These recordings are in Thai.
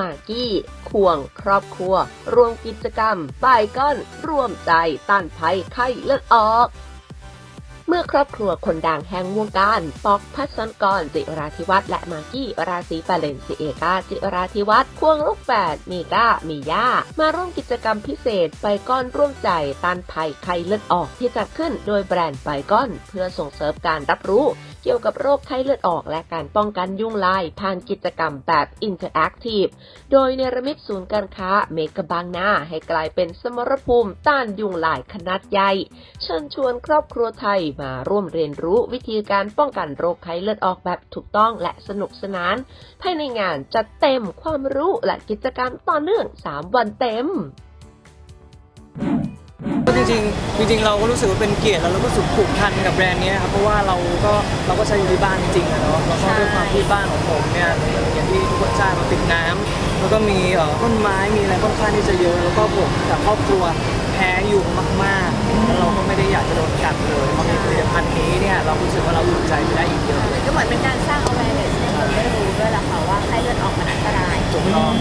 มากกี้ควงครอบครัว รวมกิจกรรมบายก้อนร่วมใจต้านภัยไข้เลือดออกเมื่อครอบครัวคนดังแห่งวงการ ปอกพัศนกรจิราธิวัฒน์และมากกี้ราศีปาเลนซิเอกาจิราธิวัฒน์ควงลูกแฝดมีก้ามีย่า มาร่วมกิจกรรมพิเศษไปก้อนร่วมใจต้านภัยไข้เลือดออกที่จัดขึ้นโดยแบรนด์ไปก้อน เพื่อส่งเสริมการรับรู้ กี่ยวกับโรคไข้เลือดออก และการป้องกันยุงลาย ผ่านกิจกรรมแบบอินเทอร์แอคทีฟ โดยเนรมิตศูนย์การค้าเมกะบางนาให้กลายเป็นสมรภูมิต้านยุงลายขนาดใหญ่ เชิญชวนครอบครัวไทยมาร่วมเรียนรู้วิธีการป้องกันโรคไข้เลือดออกแบบถูกต้องและสนุกสนาน ภายในงานจัดเต็มความรู้และกิจกรรมต่อเนื่อง 3 วันเต็ม จริงๆจริงๆเราก็รู้สึกว่าเป็นเกียรติแล้วเราก็รู้สึกผูกพันกับแบรนด์เนี้ยครับเพราะว่าเราก็เราก็ใช้อยู่ที่บ้านจริงๆอะเนาะแล้วก็ด้วยความที่บ้านของผมเนี่ยอย่างที่ทุกคนทราบมันติดน้ำแล้วก็มีเอ่อต้นไม้มีอะไรค่อนข้างที่จะเยอะแล้วก็ผมกับครอบครัวแพ้ยุงมากๆแล้วเราก็ไม่ได้อยากจะโดนกัดเลยพอมีผลิตภัณฑ์นี้เนี่ยเรารู้สึกว่าเราอุ่นใจไปได้อีกเยอะเลยก็เหมือนเป็นการสร้าง awareness ให้คนได้รู้ด้วยล่ะค่ะว่าไข้เลือดออกมันอันตราย ถูกต้อง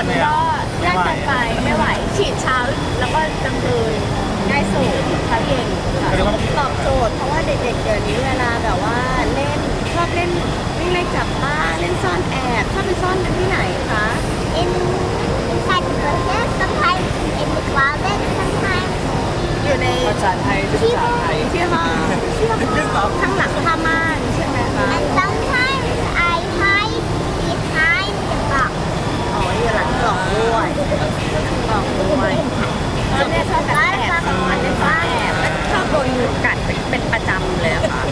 ดก็ยากเกินไปไม่ไหว ฉีดเช้าแล้วก็กลางคืนง่ายสุดเช้าเย็นค่ะตอบโจทย์เพราะว่าเด็กๆเดี๋ยวนี้เวลาแบบว่าเล่นชอบเล่นวิ่งเล่นจับบ้าเล่นซ่อนแอบชอบไปซ่อนกันที่ไหนคะ in inside the bushes, sometimes in the closet, sometimes อยู่ในภาษาไทยเป็นภาษาไทยที่ห้องที่ห้องข้างหลังผ้าม่านใช่ไหมคะ and sometimes I hide behind the box. อ๋ออยู่หลังกล่องด้วยกล่อง ด้วยเนี่ยชอบแบบแอบซ่อนเล่นซ่อนแอบชอบโดนงูกัดเป็นประจำเลยค่ะ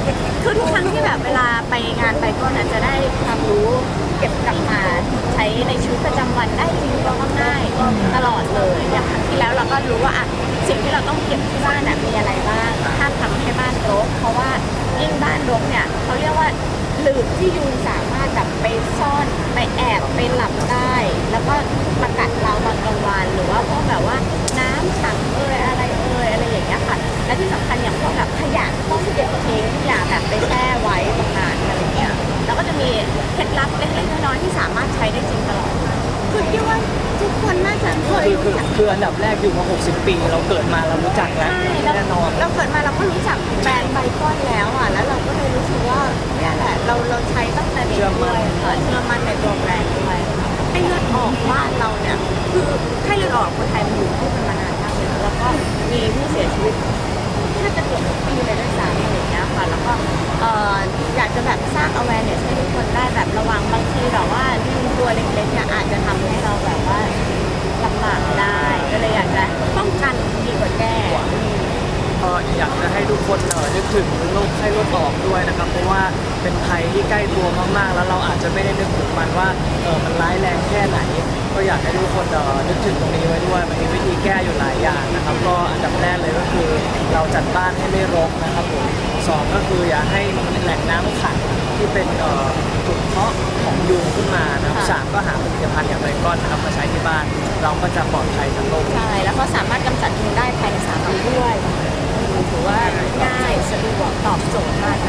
คือทุกครั้งที่แบบเวลาไปงานไปก็น่ะจะได้ความรู้เก็บกลับมาใช้ในชีวิตประจำวันได้จริงก็ง่ายตลอดเลยอย่างครั้งที่แล้วเราก็รู้ว่าอะสิ่งที่เราต้องเก็บที่บ้านน่ะมีอะไรบ้างห้ามทำให้บ้านรกเพราะว่ายิ่งบ้านรกเนี่ยเขาเรียกว่าหลืบที่ยุงสามารถแบบไปซ่อนไปแอบไปหลับได้ แล้วก็มากัดเราตอนกลาง คยคือคือรู้จักคืออันดับแรกอยู่มา 60 ปี เราเกิดมาเรารู้จักแล้วใช่เราแน่นอน เราเกิดมาเราก็รู้จักแบรนด์ไบคอนแล้วอะ แล้วเราก็เลยรู้สึกว่าเนี่ยแหละเราเราใช้ตั้งแต่เด็กด้วยค่ะเชื่อมั่นในตัวแบรนด์ด้วยไข้เลือดออกบ้านเราเนี่ยคือไข้เลือดออกคนไทยมันอยู่คู่กันมานานมากเลยนะแล้วก็มีผู้เสียชีวิตแทบจะเกือบทุกปีเลยด้วยซ้ำอะไรอย่างเงี้ยค่ะแล้วก็เอ่ออยากจะแบบสร้าง awareness ให้ทุกคนได้แบบระวังบางทีแบบว่ายุงตัวเล็กๆเนี่ยอาจจะทำให้เราแบบว่าลำบากได้ ก็เลยอยากจะป้องกันดีกว่าแก้ ก็อยากจะให้ทุกคนเออนึกถึง ไข้เลือดออกด้วยนะครับเพราะว่าเป็นภัยที่ใกล้ตัวมากๆ แล้วเราอาจจะไม่ได้นึกถึงมันว่าเออมันร้ายแรงแค่ไหน ก็อยากให้ทุกคนเออนึกถึงตรงนี้ไว้ด้วยมันมีวิธีแก้อยู่หลายอย่างนะครับก็อันดับแรกเลยก็คือ เราจัดบ้านให้ไม่รกนะครับผมสองก็คืออย่าให้มีแหล่งน้ำขังที่เป็นเอ่อจุดเพาะของยุงขึ้นมานะครับสามก็หาผลิตภัณฑ์อย่างไรก้อนนะครับมาใช้ที่บ้าน เราก็จะปลอดภัยจากโรค ใช่ แล้วก็สามารถกำจัดยุงได้ภายในสามวันด้วย ถือว่าง่ายสะดวกตอบโจทย์มาก